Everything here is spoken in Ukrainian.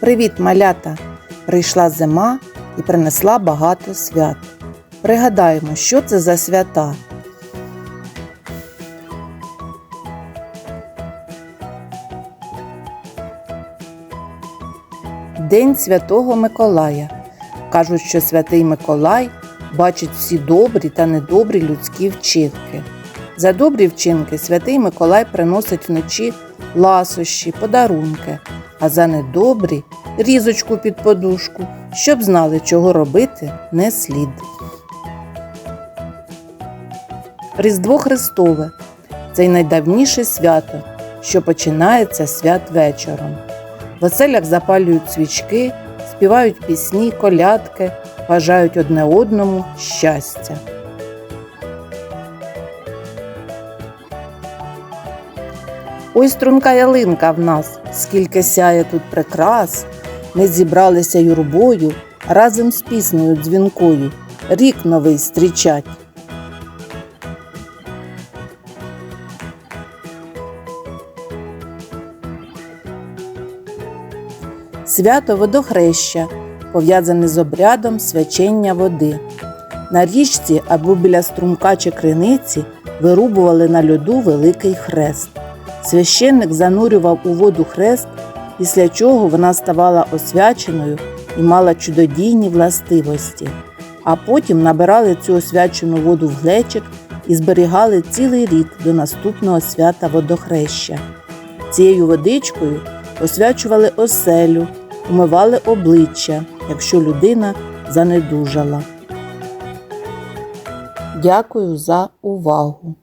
Привіт, малята! Прийшла зима і принесла багато свят. Пригадаємо, що це за свята. День Святого Миколая. Кажуть, що святий Миколай бачить всі добрі та недобрі людські вчинки. За добрі вчинки святий Миколай приносить вночі ласощі, подарунки, а за недобрі різочку під подушку, щоб знали, чого робити не слід. Різдво Христове це й найдавніше свято, що починається святвечором. В оселях запалюють свічки, співають пісні, колядки, бажають одне одному щастя. Ой, струнка ялинка в нас, скільки сяє тут прикрас. Ми зібралися юрбою разом з піснею дзвінкою. Рік новий зустрічать. Свято водохреща пов'язане з обрядом свячення води. На річці або біля струмка чи криниці вирубували на льоду великий хрест. Священник занурював у воду хрест, після чого вона ставала освяченою і мала чудодійні властивості. А потім набирали цю освячену воду в глечик і зберігали цілий рік до наступного свята водохреща. Цією водичкою освячували оселю, умивали обличчя, якщо людина занедужала. Дякую за увагу!